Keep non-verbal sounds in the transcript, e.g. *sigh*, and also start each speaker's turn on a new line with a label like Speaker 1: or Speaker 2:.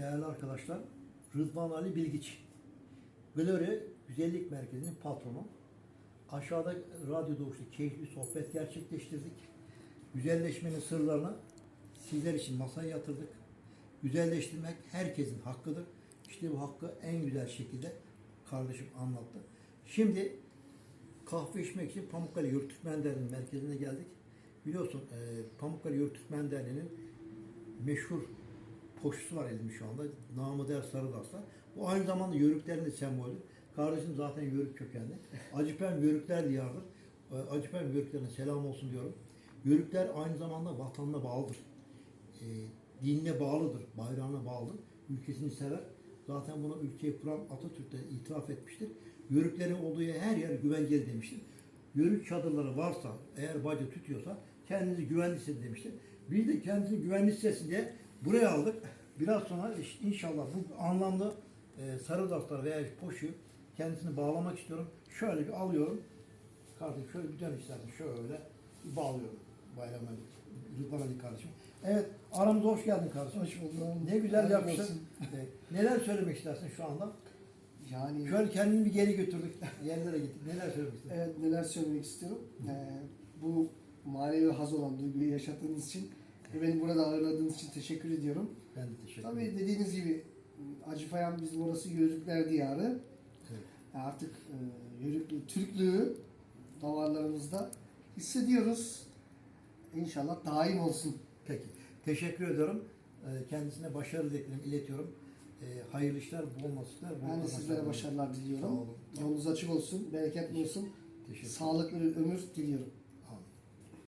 Speaker 1: değerli arkadaşlar. Rıdvan Ali Bilgiç. Gloria Güzellik Merkezi'nin patronu. Aşağıda radyo doğuşta keyifli sohbet gerçekleştirdik. Güzelleşmenin sırlarını sizler için masaya yatırdık. Güzelleştirmek herkesin hakkıdır. İşte bu hakkı en güzel şekilde kardeşim anlattı. Şimdi kahve içmek için Pamukkale Yurt Türkmen Derneği'nin merkezine geldik. Biliyorsun Pamukkale Yurt Türkmen Derneği'nin meşhur poşusu var elimde şu anda. Namı der Sarıdarslar. Bu aynı zamanda yörüklerin de sembolü. Kardeşim zaten yörük kökenli. Acıpem yörükler diyardır. E, Acıpem yörüklerine selam olsun diyorum. Yörükler aynı zamanda vatanına bağlıdır. E, dinine bağlıdır, bayrağına bağlıdır. Ülkesini sever. Zaten bunu ülkeyi kuran Atatürk de itiraf etmiştir. Yörüklerin olduğu her yer güvenceli demiştir. Yörük çadırları varsa, eğer bacı tutuyorsa kendinizi güvenli hissedin demiştir. Biz de kendimizi güvenli hissetsin diye buraya aldık. Biraz sonra inşallah bu anlamda e, sarı daftar veya poşu kendisini bağlamak istiyorum. Şöyle bir alıyorum. Kardeşim şöyle bir dön istersen. Şöyle bir bağlıyorum. Bayram Ali. Rıdvan Ali kardeşim. Evet aramıza hoş geldin kardeşim.
Speaker 2: Hoş buldum.
Speaker 1: Ne güzel yapmışsın.
Speaker 2: olsun.
Speaker 1: E, neler söylemek istersin şu anda?
Speaker 2: Yani
Speaker 1: Şöyle kendini bir geri götürdük. *laughs* Yerlere gittik. Neler söylemek istersin?
Speaker 2: evet neler söylemek istiyorum. Ee, bu manevi haz olan duyguyu yaşattığınız için ve beni burada ağırladığınız için teşekkür ediyorum.
Speaker 1: Ben de teşekkür
Speaker 2: Tabii
Speaker 1: ederim.
Speaker 2: dediğiniz gibi Acıpayam bizim orası Yörükler diyarı.
Speaker 1: Evet.
Speaker 2: Artık e, Yörüklü, Türklüğü damarlarımızda hissediyoruz. İnşallah daim olsun.
Speaker 1: Peki. Teşekkür ediyorum. Ee, Kendisine başarı dileklerimi iletiyorum. Ee, Hayırlı işler, bol bol
Speaker 2: Ben de sizlere başarılar diliyorum.
Speaker 1: olun.
Speaker 2: Yolunuz açık olsun, bereketli olsun.
Speaker 1: Teşekkür.
Speaker 2: Sağlıklı bir ömür diliyorum.